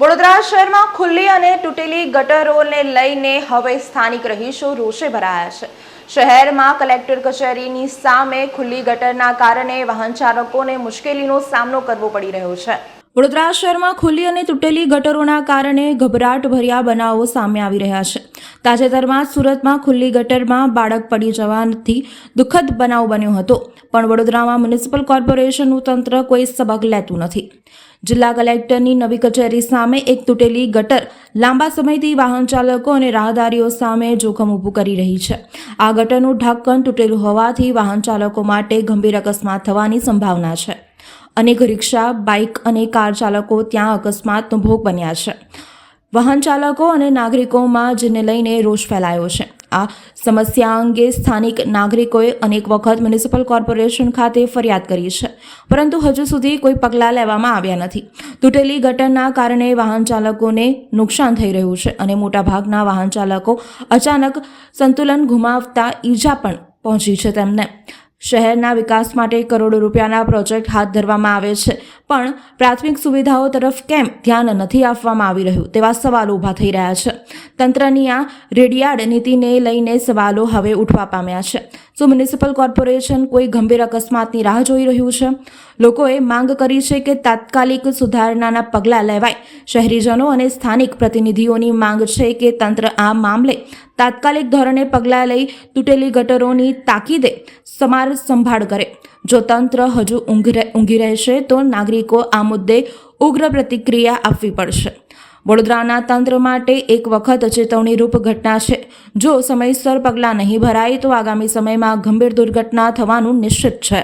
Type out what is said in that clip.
વડોદરા શહેરમાં ખુલ્લી અને તૂટેલી ગટરોને લઈને હવે સ્થાનિક રહીશો રોષે ભરાયા છે. શહેરમાં કલેક્ટર કચેરીની સામે ખુલ્લી ગટરના કારણે વાહન ચાલકોને મુશ્કેલીનો સામનો કરવો પડી રહ્યો છે. વડોદરા શહેરમાં ખુલ્લી અને તૂટેલી ગટરોના કારણે ગભરાટ ભર્યા બનાવો સામે આવી રહ્યા છે. તાજેતરમાં સુરતમાં ખુલ્લી ગટરમાં બાળક પડી જવાથી દુઃખદ બનાવ બન્યો હતો. પણ વડોદરામાં મ્યુનિસિપલ કોર્પોરેશનનું તંત્ર કોઈ સબક લેતું નથી. જિલ્લા કલેક્ટરની નવી કચેરી સામે એક તૂટેલી ગટર લાંબા સમયથી વાહન ચાલકો અને રાહદારીઓ સામે જોખમ ઊભું કરી રહી છે. આ ગટરનું ઢાંકણ તૂટેલું હોવાથી વાહન ચાલકો માટે ગંભીર અકસ્માત થવાની સંભાવના છે. અનેક રિક્ષા, બાઇક અને કાર ચાલકો ત્યાં અકસ્માતનો ભોગ બન્યા છે. વાહન ચાલકો અને નાગરિકોમાં જેને લઈને રોષ ફેલાયો છે. આ સમસ્યા અંગે સ્થાનિક નાગરિકોએ અનેક વખત મ્યુનિસિપલ કોર્પોરેશન ખાતે ફરિયાદ કરી છે. પરંતુ હજુ સુધી કોઈ પગલાં લેવામાં આવ્યા નથી. તૂટેલી ગટરના કારણે વાહન ચાલકોને નુકસાન થઈ રહ્યું છે અને મોટાભાગના વાહન ચાલકો અચાનક સંતુલન ગુમાવતા ઈજા પણ પહોંચી છે તેમને. શહેરના વિકાસ માટે કરોડો રૂપિયાના પ્રોજેક્ટ હાથ ધરવામાં આવે છે. પણ પ્રાથમિક સુવિધાઓ તરફ કેમ ધ્યાન નથી આપવામાં આવી રહ્યું તેવા સવાલો ઊભા થઈ રહ્યા છે. તંત્રની આ રેડિયાડ નીતિને લઈને સવાલો હવે ઉઠવા પામ્યા છે. શું મ્યુનિસિપલ કોર્પોરેશન કોઈ ગંભીર અકસ્માતની રાહ જોઈ રહ્યું છે? લોકોએ માંગ કરી છે કે તાત્કાલિક સુધારણાના પગલાં લેવાય. શહેરીજનો અને સ્થાનિક પ્રતિનિધિઓની માંગ છે કે તંત્ર આ મામલે તાત્કાલિક ધોરણે પગલાં લઈ તૂટેલી ગટરોની તાકીદે સમાર સંભાળ કરે. જો તંત્ર હજુ ઊંઘ રહેશે તો નાગરિકો આ મુદ્દે ઉગ્ર પ્રતિક્રિયા આપવી પડશે. વડોદરાના તંત્ર માટે એક વખત ચેતવણીરૂપ ઘટના છે. જો સમયસર પગલાં નહીં ભરાય તો આગામી સમયમાં ગંભીર દુર્ઘટના થવાનું નિશ્ચિત છે.